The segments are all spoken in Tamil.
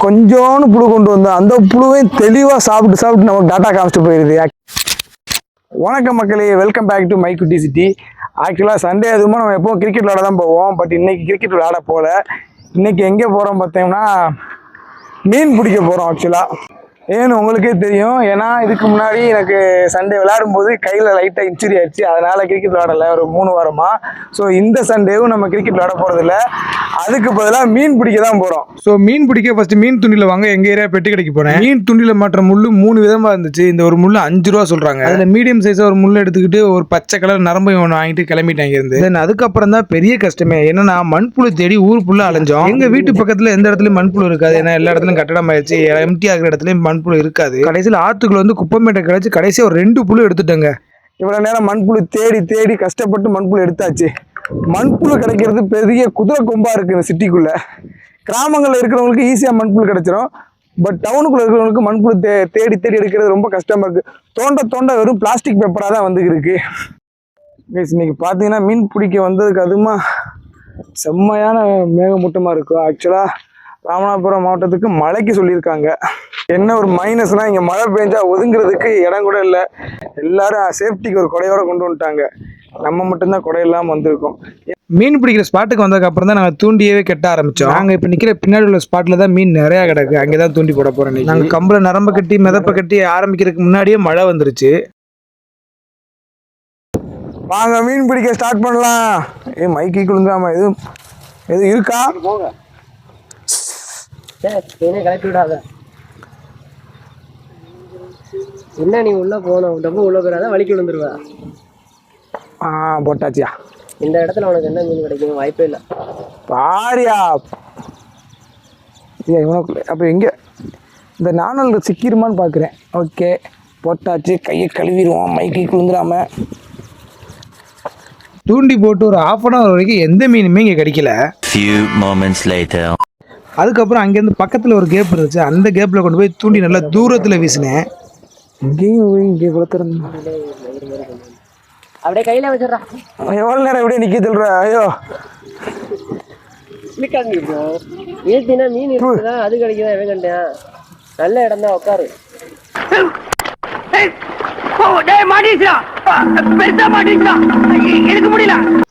கொஞ்சோன்னு புழு கொண்டு வந்தோம் அந்த புழுவையும் தெளிவாக சாப்பிட்டு சாப்பிட்டு நமக்கு டாட்டா காமிச்சிட்டு போயிடுது வணக்கம் மக்களே வெல்கம் பேக் டு மை குட்டி சிட்டி ஆக்சுவலாக சண்டே அதுவும் நம்ம எப்பவும் கிரிக்கெட் விளாட தான் போவோம். பட் இன்னைக்கு கிரிக்கெட் விளாட போகல இன்னைக்கு எங்கே போகிறோம் பார்த்தோம்னா மீன் பிடிக்க போகிறோம் ஆக்சுவலாக ஏன்னு உங்களுக்கே தெரியும். ஏன்னா இதுக்கு முன்னாடி எனக்கு சண்டே விளையாடும்போது கையில் லைட்டாக இன்ஜுரி ஆயிடுச்சு. அதனால் கிரிக்கெட் விளாடலை ஒரு மூணு வாரமாக ஸோ இந்த சண்டேவும் நம்ம கிரிக்கெட் விளையாட போகிறதில்ல அதுக்கு பதிலாக மீன் பிடிக்க தான் போகிறோம் ஸோ மீன் பிடிக்க ஃபர்ஸ்ட் மீன் துண்டில வாங்க. எங்க ஏரியா பெட்டி கடைக்கு போனேன் மீன் துண்டில மாற்ற முள்ளு மூணு விதமா இருந்துச்சு. இந்த ஒரு முள்ளு அஞ்சு ரூபா சொல்றாங்க. அதுல மீடியம் சைஸ் ஒரு முள்ளு எடுத்துக்கிட்டு ஒரு பச்சை கலர் நரம்பு ஒன்று வாங்கிட்டு கிளம்பிட்டாங்க இருந்து தென் அதுக்கப்புறம் தான் பெரிய கஷ்டமே என்னன்னா மண்புழு தேடி ஊர் ஃபுல்லா அலைஞ்சோம். எங்க வீட்டு பக்கத்துல எந்த இடத்துலயும் மண்புழு இருக்காது. ஏன்னா எல்லா இடத்துலயும் கட்டடம் ஆயிடுச்சு. எம்டி ஆகிற இடத்துலயும் மண்புழு இருக்காது. கடைசியில் ஆத்துக்குள்ள வந்து குப்பமேட்டை கிடைச்சு கடைசியா ஒரு ரெண்டு புழு எடுத்துட்டேங்க. இவ்வளோ நேரம் மண்புழு தேடி தேடி கஷ்டப்பட்டு மண்புழு எடுத்தாச்சு. மண்புழு கிடைக்கிறது பெரிய குதிரை கொம்பாக இருக்குது இந்த சிட்டிக்குள்ளே. கிராமங்களில் இருக்கிறவங்களுக்கு ஈஸியாக மண்புழு கிடைச்சிரும். பட் டவுனுக்குள்ளே இருக்கிறவங்களுக்கு மண்புழு தே தேடி தேடி எடுக்கிறது ரொம்ப கஷ்டமாக இருக்குது தோண்ட தோண்ட வெறும் பிளாஸ்டிக் பேப்பராக தான் வந்து இருக்கு. இன்னைக்கு பார்த்தீங்கன்னா மீன் பிடிக்க வந்ததுக்கு அதுமா செம்மையான மேகமூட்டமாக இருக்கும். ஆக்சுவலாக ராமநாதபுரம் மாவட்டத்துக்கு மழைக்கு சொல்லியிருக்காங்க. என்ன ஒரு மைனஸ்னால் இங்கே மழை பெஞ்சா ஒதுங்கிறதுக்கு இடம் கூட இல்லை. எல்லாரும் சேஃப்டிக்கு ஒரு கொடையோட கொண்டு வந்துட்டாங்க. நம்ம மட்டும்தான் கொடை இல்லாமல் வந்திருக்கோம். மீன் பிடிக்கிற ஸ்பாட்டுக்கு வந்ததுக்கு அப்புறம் தான் நாங்கள் தூண்டியவே கட்ட ஆரம்பிச்சோம். நாங்க இப்போ நிக்கிற பின்னாடி உள்ள ஸ்பாட்ல தான் மீன் நிறைய கிடக்கு. அங்கே தான் தூண்டி போட போறோம் நாங்கள் கம்பள நரம்ப கட்டி மிதப்ப கட்டி ஆரம்பிக்கிறதுக்கு முன்னாடியே மழை வந்துருச்சு. வாங்க மீன் பிடிக்க ஸ்டார்ட் பண்ணலாம். ஏ மைக்கி குழுந்தாம எதுவும் எதுவும் இருக்கா? என்ன நீ உள்ள ரொம்ப உள்ள போயிடாத வலிக்கு விழுந்துருவ. ஆ போட்டாச்சியா. இந்த இடத்துல உனக்கு என்ன மீன் கிடைக்கும் வாய்ப்பே இல்லை. பாரியா. ஏ இவனுக்குள்ள அப்போ எங்கே? இந்த நாணல் சிக்கிருமான்னு பார்க்குறேன் ஓகே போட்டாச்சு. கையை கழுவிடுவோம். மைக்கி குழுந்துடாம. தூண்டி போட்டு ஒரு ஆஃப் அன் ஹவர் வரைக்கும் எந்த மீனுமே இங்கே கிடைக்கல. Few moments later. அதுக்கப்புறம் அங்கேருந்து பக்கத்தில் ஒரு கேப் இருந்துச்சு. அந்த கேப்பில் கொண்டு போய் தூண்டி நல்லா தூரத்தில் வீசினேன். இங்கேயும் போய் இங்கே குளத்துறேன் அப்படியே கையில வச்சிடறா. எவ்வளோ நேரம் எப்படியே நிற்க சொல்கிற ஐயோ. இப்போ ஏத்தினா மீன் இருக்குதா? அது கிடைக்குதா? எவன் கண்டேன் நல்ல இடம் தான் உட்காரு.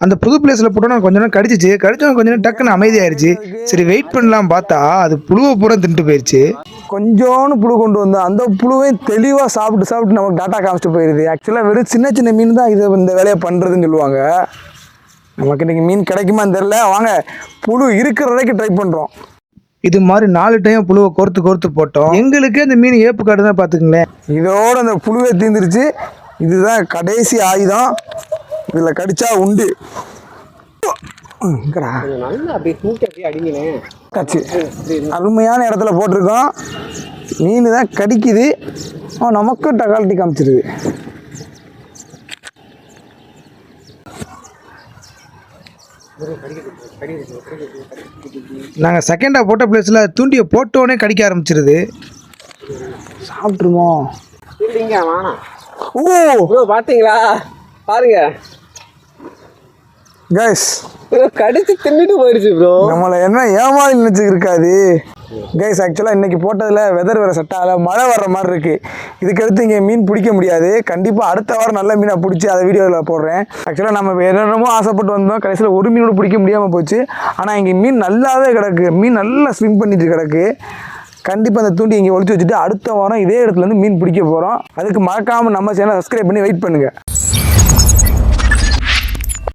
அந்த புது பிளேஸில் போட்டோன்னா கொஞ்ச நேரம் கடிச்சிச்சு. கடிச்சவங்க கொஞ்ச நேரம் டக்குன்னு அமைதியாயிருச்சு. சரி வெயிட் பண்ணலாம் பார்த்தா அது புழுவை பூரா தின்ட்டு போயிடுச்சு கொஞ்சோன்னு புழு கொண்டு வந்தோம் அந்த புழுவையும் தெளிவாக சாப்பிட்டு சாப்பிட்டு நமக்கு டாட்டா காமிச்சிட்டு போயிடுது ஆக்சுவலாக வெறும் சின்ன சின்ன மீன் தான் இது இந்த வேலையை பண்ணுறதுன்னு சொல்லுவாங்க. நமக்கு இன்னைக்கு மீன் கிடைக்குமான்னு தெரில வாங்க புழு இருக்கிற வரைக்கும் ட்ரை பண்ணுறோம் இது மாதிரி நாலு டைம் புழுவை கோர்த்து கோர்த்து போட்டோம். எங்களுக்கு அந்த மீன் ஏப்பு காடு தான் பார்த்துக்குங்களேன். இதோட அந்த புழுவே தீந்துருச்சு. இதுதான் கடைசி ஆயுதம். இதில் கடிச்சா உண்டு. நல்லா அப்படியே தூக்கி அப்படியே அடிங்கினேன் கச்சு அருமையான இடத்துல போட்டிருக்கோம். மீன் தான் கடிக்குது. நமக்கும் டகால்ட்டி காமிச்சிருது. நாங்கள் செகண்டாக போட்ட பிளேஸில் தூண்டியை போட்டோடனே கடிக்க ஆரம்பிச்சிருது. சாப்பிட்ருமோ இல்லைங்க வேணாம். ஓ! ப்ரோ பாத்தீங்களா பாருங்க. கைஸ் கடிச்சு தின்னுட்டு போயிடுச்சு ப்ரோ. நம்மளை என்ன ஏமாறி நினச்சி இருக்காது கைஸ் ஆக்சுவலாக இன்னைக்கு போட்டதில் வெதர் வேறு செட் ஆகலை மழை வர்ற மாதிரி இருக்குது இதுக்கடுத்து இங்கே மீன் பிடிக்க முடியாது. கண்டிப்பாக அடுத்த வாரம் நல்ல மீனை பிடிச்சி அதை வீடியோவில் போடுறேன். ஆக்சுவலாக நம்ம என்னென்னமோ ஆசைப்பட்டு வந்தோம். கடைசியில் ஒரு மீனோட பிடிக்க முடியாமல் போச்சு. ஆனால் இங்கே மீன் நல்லாவே கிடக்கு. மீன் நல்லா ஸ்விம் பண்ணிட்டு கிடக்கு. கண்டிப்பாக அந்த தூண்டி இங்கே ஒழிச்சு வச்சுட்டு அடுத்த வாரம் இதே இடத்துல இருந்து மீன் பிடிக்க போகிறோம் அதுக்கு மறக்காமல் நம்ம சேனலை சப்ஸ்கிரைப் பண்ணி வெயிட் பண்ணுங்கள்